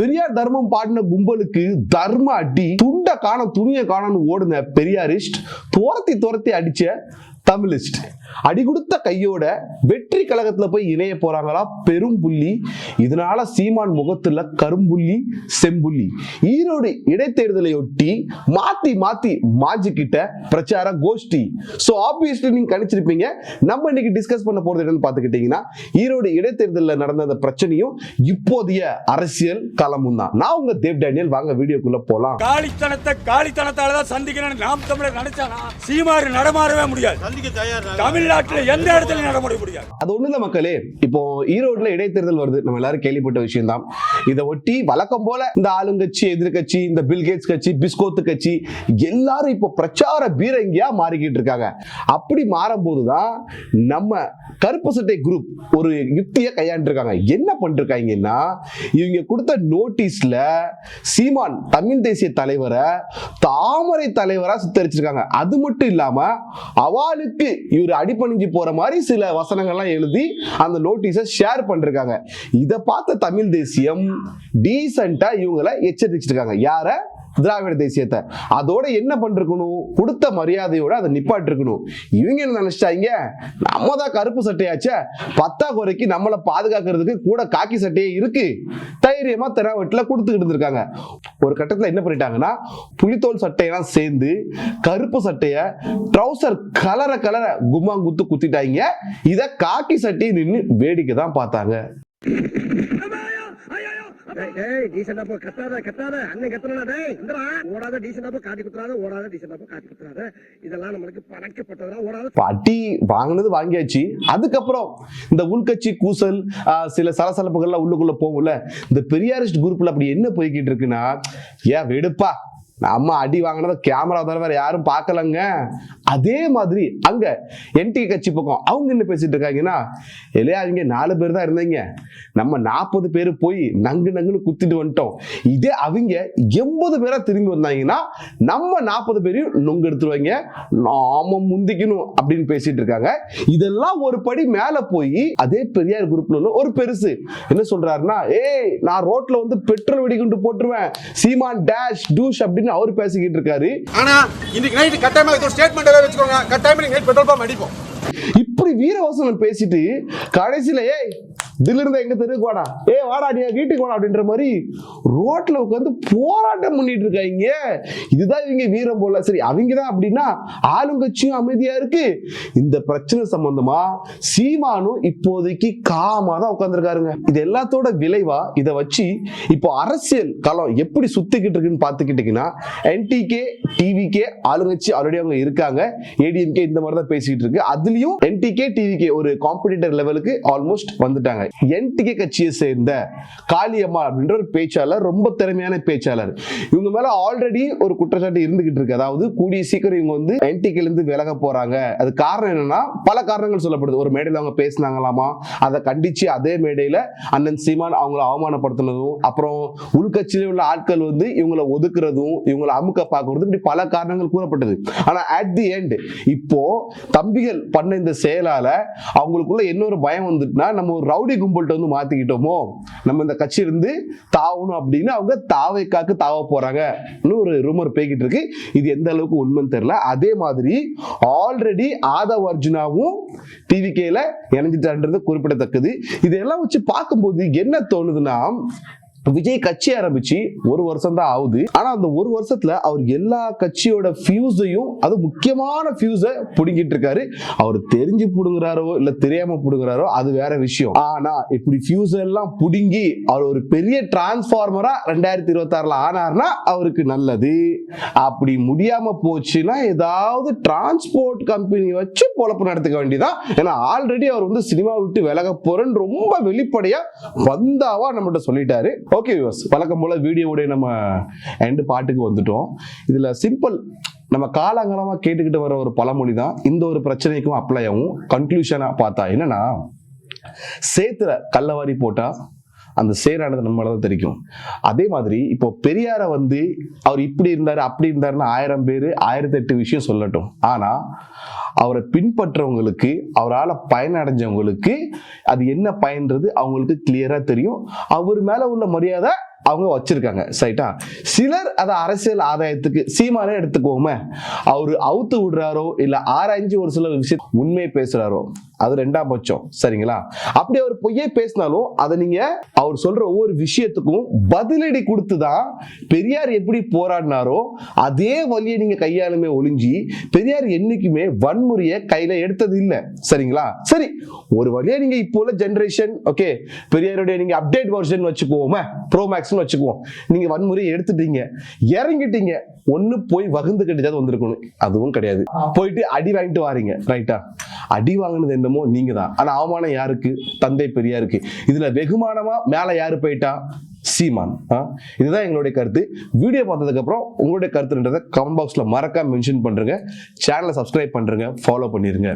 பெரியார் தர்மம் பாடின கும்பலுக்கு தர்ம அடி துண்ட காண துணிய காணன்னு ஓடுன பெரியாரிஸ்ட் துரத்தி துரத்தி அடிச்ச தமிழிஸ்ட். அடி கொடுத்த கையோட வெற்றி கழகத்துல போய் இணைய போறாங்களா? பெரும் புள்ளி. இதனால சீமான் முகத்துல கரும்புள்ளி செம்புள்ளி. ஈரோடு இடைத்தேர்தலையொட்டி மாத்தி மாத்தி மாஜிக்கிட்ட பிரச்சார கோஷ்டி. சோ ஆப்வியஸ்லி நீங்க கணிச்சிருப்பீங்க. நம்ம இன்னைக்கு டிஸ்கஸ் பண்ண போறது என்னன்னு பாத்துக்கிட்டீங்கன்னா ஈரோடு இடைத்தேர்தலில் நடந்த அந்த பிரச்சனையும் இப்போதைய அரசியல் களமும் தான். நான் உங்க தேவ் டேனியல். வாங்க வீடியோக்குள்ள போலாம். காலித்தனத்தை காலித்தனத்தால தான் சந்திக்கணும்னு நாம் தமிழர் நினைச்சானா? சீமாறு நடமாறவே முடியாது. சந்திக்க தயார்? தமிழ்நாட்டில் எந்த இடத்துல நடைமுறை முடியாது அது ஒண்ணு இல்ல மக்களே இப்போ ஈரோட்ல இடைத்தேர்தல் வருது. நம்ம எல்லாரும் கேள்விப்பட்ட விஷயம் தான் இதை ஒட்டி வழக்கம் போல இந்த ஆளுங்கட்சி எதிர்கட்சி இந்த பில்கேட்ஸ் கட்சி பிஸ்கோத்து கட்சி எல்லாரும் இப்போ பிரச்சார பீரங்கியா மாறிக்கிட்டு இருக்காங்க. அப்படி மாறும்போது தான் நம்ம கருப்பு சட்டை குரூப் ஒரு யுக்தியை கையாண்டிருக்காங்க. என்ன பண்ணிருக்காங்கன்னா இவங்க கொடுத்த நோட்டீஸ்ல சீமான் தமிழ் தேசிய தலைவரை தாமரை தலைவரா சித்தரிச்சிருக்காங்க. அது மட்டும் இல்லாம அவளுக்கு இவர் அடிப்பணிஞ்சு போற மாதிரி சில வசனங்கள்லாம் எழுதி அந்த நோட்டீஸை ஷேர் பண்ணிருக்காங்க. இதை பார்த்த தமிழ் தேசியம் டீசெண்டா இவங்களை எச்சரிச்சிருக்காங்க. யார? திராவிட தேசியத்தை. அதோட என்ன பண்ணிருக்கணும்? கொடுத்த மரியாதையோட அதை நிப்பாட்டிருக்கணும். இவங்க என்ன நினைச்சிட்டாங்க? நம்ம தான் கருப்பு சட்டையாச்சே. பத்தா குறைக்கு நம்மளை பாதுகாக்கிறதுக்கு கூட காக்கி சட்டையே இருக்கு. தைரியமா தெனாவட்டில் கொடுத்துக்கிட்டு இருந்திருக்காங்க. ஒரு கட்டத்தில் என்ன பண்ணிட்டாங்கன்னா புலித்தோல் சட்டையெல்லாம் சேர்ந்து கருப்பு சட்டையை ட்ரௌசர் கலரை கலரை கும்மா குத்து குத்திட்டாங்க. இதை காக்கி சட்டையை நின்று வேடிக்கை தான் பார்த்தாங்க. டேய், டேய் டீசெண்டா போ கத்தாத கத்தாத. அண்ணன் கத்துறா டேய் இந்தடா. ஓடாத டீசெண்டா போ காட்டி குத்துறாத. ஓடாத டீசெண்டா போ காட்டி குத்துறாத. இதெல்லாம் நம்மளுக்கு பழக்கப்பட்டதா ஓடாத. பட்டி வாங்கினது வாங்கியாச்சு. அதுக்கப்புறம் இந்த உள்கட்சி கூசல் சில சலசலப்புகள்லாம் உள்ளுக்குள்ள போகும்ல. இந்த பெரியாரிஸ்ட் குரூப்ல அப்படி என்ன போய்கிட்டு இருக்குன்னா ஏன் வெடுப்பா? நம்ம அடி வாங்கினத கேமரா தவிர வேற யாரும் பார்க்கலங்க. அதே மாதிரி அங்க என்டி கட்சி பக்கம் அவங்க என்ன பேசிட்டு இருக்காங்கன்னா இல்லையா அவங்க நாலு பேர் தான் இருந்தீங்க. நம்ம நாற்பது பேர் போய் நங்கு நங்குன்னு குத்திட்டு வந்துட்டோம். இதே அவங்க எண்பது பேரா திரும்பி வந்தாங்கன்னா நம்ம நாற்பது பேரையும் நொங்கு எடுத்துருவாங்க. நாம முந்திக்கணும் அப்படின்னு பேசிட்டு இருக்காங்க. இதெல்லாம் ஒரு படி மேல போய் அதே பெரியார் குரூப்ல ஒரு பெருசு என்ன சொல்றாருன்னா ஏய் நான் ரோட்ல வந்து பெட்ரோல் வெடிகுண்டு போட்டுருவேன். சீமான் டேஷ் டூஷ் அப்படின்னு அவர் பேசிக்கிட்டு இருக்காரு. ஆனா இன்னைக்கு நைட் கட்டாயமா இது ஸ்டேட்மெண்ட் எல்லாம் வச்சுக்கோங்க. கட்டாயமா நீங்க பெட்ரோல் பம்ப் அடிப்போம். இப்படி வீரவசனம் பேசிட்டு கடைசியில ஏய் இதுல இருந்த எங்க தெருக்கு வாடா. ஏ வாடா நீ வீட்டுக்கு வாடா அப்படின்ற மாதிரி ரோட்ல உட்காந்து போராட்டம் பண்ணிட்டு இருக்காங்க. இதுதான் இவங்க வீரம் போல. சரி அவங்க தான் அப்படின்னா ஆளுங்கட்சியும் அமைதியா இருக்கு. இந்த பிரச்சனை சம்பந்தமா சீமானும் இப்போதைக்கு காமா தான் உட்காந்துருக்காருங்க இது எல்லாத்தோட விளைவா? இதை வச்சு இப்போ அரசியல் களம் எப்படி சுத்திக்கிட்டு இருக்குன்னு பாத்துக்கிட்டீங்கன்னா என்டிகே டிவிகே ஆளுங்கட்சி ஆல்ரெடி அவங்க இருக்காங்க. ஏடிஎம்கே இந்த மாதிரி தான் பேசிக்கிட்டு இருக்கு. அதுலயும் என்டிகே டிவிகே ஒரு காம்படிட்டர் லெவலுக்கு ஆல்மோஸ்ட் வந்துட்டாங்க. என்டிகே கட்சியை சேர்ந்த காளியம்மா அப்படின்ற ஒரு பேச்சாளர் ரொம்ப திறமையான பேச்சாளர். இவங்க மேல ஆல்ரெடி ஒரு குற்றச்சாட்டு இருந்துகிட்டு இருக்கு. அதாவது கூடிய சீக்கிரம் இவங்க வந்து என்டிகேல இருந்து விலக போறாங்க. அது காரணம் என்னன்னா பல காரணங்கள் சொல்லப்படுது. ஒரு மேடையில் அவங்க பேசினாங்களாமா? அதை கண்டிச்சு அதே மேடையில அண்ணன் சீமான் அவங்கள அவமானப்படுத்தினதும் அப்புறம் உள்கட்சியில உள்ள ஆட்கள் வந்து இவங்களை ஒதுக்குறதும் இவங்களை அமுக்க பார்க்கறதும் இப்படி பல காரணங்கள் கூறப்பட்டது. ஆனா அட் தி எண்ட் இப்போ தம்பிகள் பண்ண இந்த செயலால அவங்களுக்குள்ள ஒரு பயம் வந்துட்டுனா நம்ம ஒரு ரவுடி கும்பல்கிட்ட வந்து மாத்திக்கிட்டோமோ? நம்ம இந்த கட்சி இருந்து தாவணும் அப்படின்னு அவங்க தாவைக்காக்கு தாவ போறாங்க. ஒரு ரூமர் போய்கிட்டு இருக்கு. இது எந்த அளவுக்கு உண்மைன்னு தெரியல. அதே மாதிரி ஆல்ரெடி ஆதவ் அர்ஜுனாவும் டிவிகேல இணைஞ்சிட்டான்றது குறிப்பிடத்தக்கது. இதெல்லாம் வச்சு பார்க்கும்போது என்ன தோணுதுன்னா விஜய் கட்சி ஆரம்பிச்சு ஒரு வருஷம் தான் ஆகுது. ஆனா அந்த ஒரு வருஷத்துல அவர் எல்லா கட்சியோட ஃபியூஸையும் அது முக்கியமான ஃபியூஸை பிடுங்கிட்டு இருக்காரு. அவர் தெரிஞ்சு பிடுங்குறாரோ இல்ல தெரியாம பிடுங்குறாரோ அது வேற விஷயம். ஆனா இப்படி ஃபியூஸ் எல்லாம் பிடுங்கி அவர் ஒரு பெரிய டிரான்ஸ்ஃபார்மரா ரெண்டாயிரத்தி இருபத்தி ஆறுல ஆனார்னா அவருக்கு நல்லது. அப்படி முடியாம போச்சுன்னா ஏதாவது டிரான்ஸ்போர்ட் கம்பெனி வச்சு பொழப்பு நடத்துக்க வேண்டியதான் ஏன்னா ஆல்ரெடி அவர் வந்து சினிமா விட்டு விலக போறேன்னு ரொம்ப வெளிப்படையா வந்தாவா நம்மகிட்ட சொல்லிட்டாரு. ஓகே வியூவர்ஸ் வழக்கம் போல வீடியோவுடைய நம்ம எண்டு பாட்டுக்கு வந்துட்டோம். இதில் சிம்பிள் நம்ம காலங்காலமாக கேட்டுக்கிட்டு வர ஒரு பழமொழி தான் இந்த ஒரு பிரச்சனைக்கும் அப்ளை ஆகும் கன்க்ளூஷனாக பார்த்தா என்னன்னா சேத்துல கல்லவாரி போட்டால் அந்த சேரானது நம்மளால தான் தெரியும் அதே மாதிரி இப்போ பெரியாரை வந்து அவர் இப்படி இருந்தார் அப்படி இருந்தாருன்னு ஆயிரம் பேர் ஆயிரத்தி எட்டு விஷயம் சொல்லட்டும். ஆனால் அவரை பின்பற்றவங்களுக்கு அவரால் பயனடைஞ்சவங்களுக்கு அது என்ன பயன்றது அவங்களுக்கு கிளியராக தெரியும். அவர் மேலே உள்ள மரியாதை அவங்க வச்சிருக்காங்க சரிட்டா? சிலர் அதை அரசியல் ஆதாயத்துக்கு சீமானே எடுத்துக்கோமே அவரு அவுத்து விடுறாரோ இல்ல ஆராய்ஞ்சு ஒரு சில விஷயம் உண்மையை பேசுறாரோ அது ரெண்டாம் பட்சம் சரிங்களா? அப்படி அவர் பொய்யே பேசினாலும் அதை நீங்க அவர் சொல்ற ஒவ்வொரு விஷயத்துக்கும் பதிலடி கொடுத்துதான் பெரியார் எப்படி போராடினாரோ அதே வழியை நீங்க கையாளுமே ஒளிஞ்சி பெரியார் என்னைக்குமே வன்முறையை கையில எடுத்தது இல்ல. சரிங்களா? சரி ஒரு வழியா நீங்க இப்போ உள்ள ஜெனரேஷன் ஓகே பெரியாருடைய நீங்க அப்டேட் வெர்ஷன் வச்சுக்குவோமே ப்ரோ மேக்ஸ்னு வச்சுக்குவோம். நீங்க வன்முறையை எடுத்துட்டீங்க இறங்கிட்டீங்க ஒண்ணு போய் வகுந்து கட்டிதான் வந்திருக்கணும். அதுவும் கிடையாது. போயிட்டு அடி வாங்கிட்டு வாரீங்க ரைட்டா அடி வாங்கினது என்னமோ நீங்க தான் ஆனா அவமானம் யாருக்கு? தந்தை பெரியாருக்கு. இதுல வெகுமானமா மேல யாரு போயிட்டா? சீமான். ஆ? இதுதான் எங்களுடைய கருத்து. வீடியோ பார்த்ததுக்கப்புறம் உங்களுடைய கருத்துன்றதை கமெண்ட் பாக்ஸில் மறக்காம மென்ஷன் பண்றேங்க. சேனலை சப்ஸ்கிரைப் பண்ணுறங்க ஃபாலோ பண்ணிடுங்க